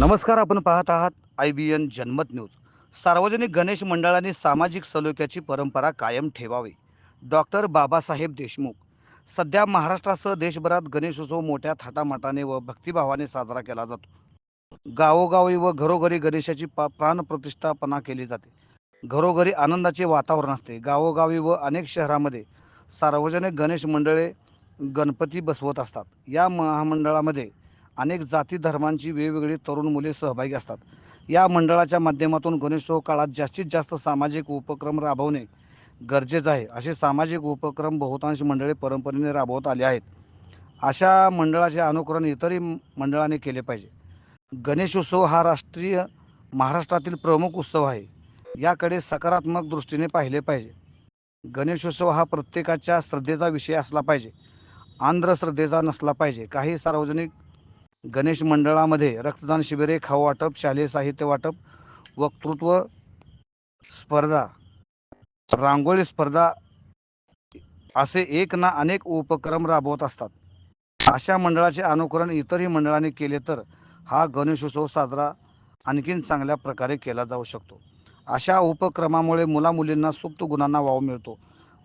नमस्कार आपण पाहत आहात I B N Janmat news. सार्वजनिक गणेश मंडळाने सामाजिक सलोख्याची परंपरा कायम ठेवावी. डॉक्टर बाबासाहेब देशमुख. सध्या महाराष्ट्रासह देशभरात गणेशोत्सव मोठ्या थाटामाटाने व भक्तिभावाने साजरा केला जातो. गावोगावी व घरोघरी गणेशाची पा प्राणप्रतिष्ठापना केली जाते. घरोघरी आनंदाचे वातावरण असते. गावोगावी व अनेक शहरामध्ये सार्वजनिक गणेश मंडळे गणपती बसवत असतात. या महामंडळामध्ये अनेक जाती धर्मांची वेगवेगळी तरुण मुले सहभागी असतात. या मंडळाच्या माध्यमातून गणेशोत्सव काळात जास्तीत जास्त सामाजिक उपक्रम राबवणे गरजेचं आहे. असे सामाजिक उपक्रम बहुतांश मंडळे परंपरेने राबवत आले आहेत. अशा मंडळाचे अनुकरण इतरही मंडळाने केले पाहिजे. गणेशोत्सव हा राष्ट्रीय महाराष्ट्रातील प्रमुख उत्सव आहे. याकडे सकारात्मक दृष्टीने पाहिले पाहिजे. गणेशोत्सव हा प्रत्येकाच्या श्रद्धेचा विषय असला पाहिजे. आंध्र श्रद्धेचा नसला पाहिजे. काही सार्वजनिक गणेश मंडळामध्ये रक्तदान शिबिरे खाऊ वाटप शालेय साहित्य वाटप वक्तृत्व स्पर्धा रांगोळी स्पर्धा असे एक ना अनेक उपक्रम राबवत असतात. अशा मंडळाचे अनुकरण इतरही मंडळांनी केले तर हा गणेशोत्सव साजरा आणखीन चांगल्या प्रकारे केला जाऊ शकतो. अशा उपक्रमामुळे मुलामुलींना सुप्त गुणांना वाव मिळतो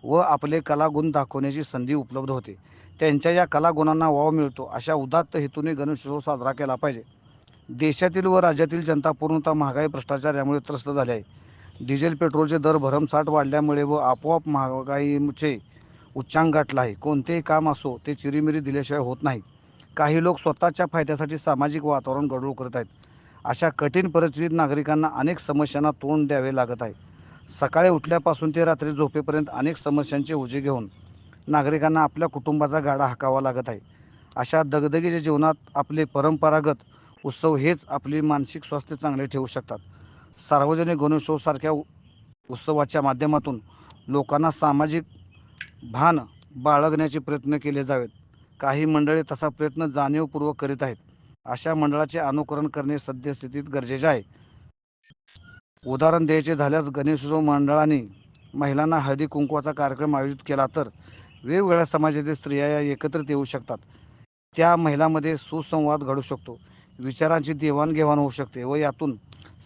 व आपले कलागुण दाखवण्याची संधी उपलब्ध होते. त्यांच्या या कलागुणांना वाव मिळतो अशा उदात्त हेतूने गणेशोत्सव साजरा केला पाहिजे. देशातील व राज्यातील जनता पूर्णतः महागाई भ्रष्टाचार यामुळे त्रस्त झाले आहे. डिझेल पेट्रोलचे दर भरमसाठ वाढल्यामुळे व आपोआप महागाईचे उच्चांक गाठला आहे. कोणतेही काम असो ते चिरीमिरी दिल्याशिवाय होत नाही. काही लोक स्वतःच्या फायद्यासाठी सामाजिक वातावरण गडूळ करत आहेत. अशा कठीण परिस्थितीत नागरिकांना अनेक समस्यांना तोंड द्यावे लागत आहे. सकाळी उठल्यापासून ते रात्री झोपेपर्यंत अनेक समस्यांचे उजे घेऊन नागरिकांना आपल्या कुटुंबाचा गाडा हाकावा लागत आहे. अशा दगदगीच्या जीवनात आपले परंपरागत उत्सव हेच आपली मानसिक स्वास्थ्य चांगले ठेवू शकतात. सार्वजनिक गणेशोत्सवासारख्या उत्सवाच्या माध्यमातून लोकांना सामाजिक भान बाळगण्याचे प्रयत्न केले जावेत. काही मंडळे तसा प्रयत्न जाणीवपूर्वक करीत आहेत. अशा मंडळाचे अनुकरण करणे सद्यस्थितीत गरजेचे आहे. उदाहरण द्यायचे झाल्यास गणेशोत्सव मंडळाने महिलांना हळदी कुंकवाचा कार्यक्रम आयोजित केला तर वेगवेगळ्या समाजातील स्त्रिया या एकत्रित येऊ शकतात. त्या महिलांमध्ये सुसंवाद घडू शकतो. विचारांची देवाणघेवाण होऊ शकते व यातून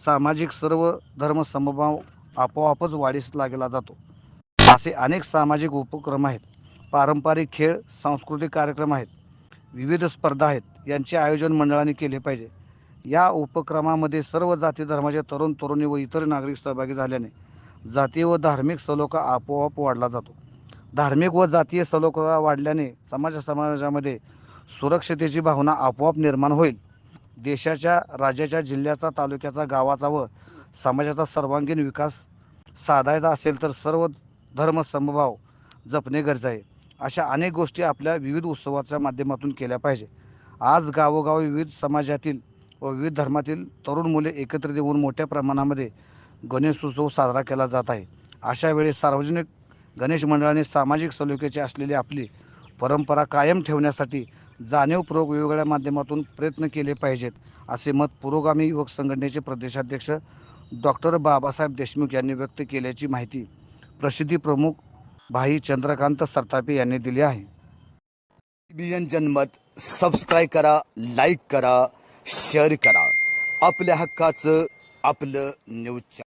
सामाजिक सर्व धर्म समभाव आपोआपच वाढीस लागला जातो. असे अनेक सामाजिक उपक्रम आहेत. पारंपरिक खेळ सांस्कृतिक कार्यक्रम आहेत. विविध स्पर्धा आहेत. यांचे आयोजन मंडळाने केले पाहिजे. या उपक्रमामध्ये सर्व जाती धर्माचे तरुण तरुणी व इतर नागरिक सहभागी झाल्याने जाती व धार्मिक सलोखा आपोआप वाढला जातो. धार्मिक व जातीय सलोखा वाढल्याने समाज समाजामध्ये सुरक्षतेची भावना आपोआप निर्माण होईल. देशाच्या राज्याच्या जिल्ह्याचा तालुक्याचा गावाचा व समाजाचा सर्वांगीण विकास साधायचा असेल तर सर्व धर्म समभाव जपणे गरजे आहे. अशा अनेक गोष्टी आपल्या विविध उत्सवाच्या माध्यमातून केल्या पाहिजे. आज गावोगावी विविध समाजातील व विविध धर्मातील तरुण मुले एकत्रित येऊन मोठ्या प्रमाणामध्ये गणेशोत्सव साजरा केला जात आहे. अशा वेळी सार्वजनिक गणेश मंडळाने सामाजिक सलोख्याची असलेली आपली परंपरा कायम ठेवण्यासाठी जाणीवपूर्वक वेगवेगळ्या माध्यमातून प्रयत्न केले पाहिजेत असे मत पुरोगामी युवक संघटनेचे प्रदेशाध्यक्ष डॉक्टर बाबासाहेब देशमुख यांनी व्यक्त केल्याची माहिती प्रसिद्धी प्रमुख भाई चंद्रकांत सरतापे यांनी दिली आहे. बीएन जनमत सबस्क्राईब करा लाईक करा शेअर करा. आपल्या हक्काचं आपलं न्यूज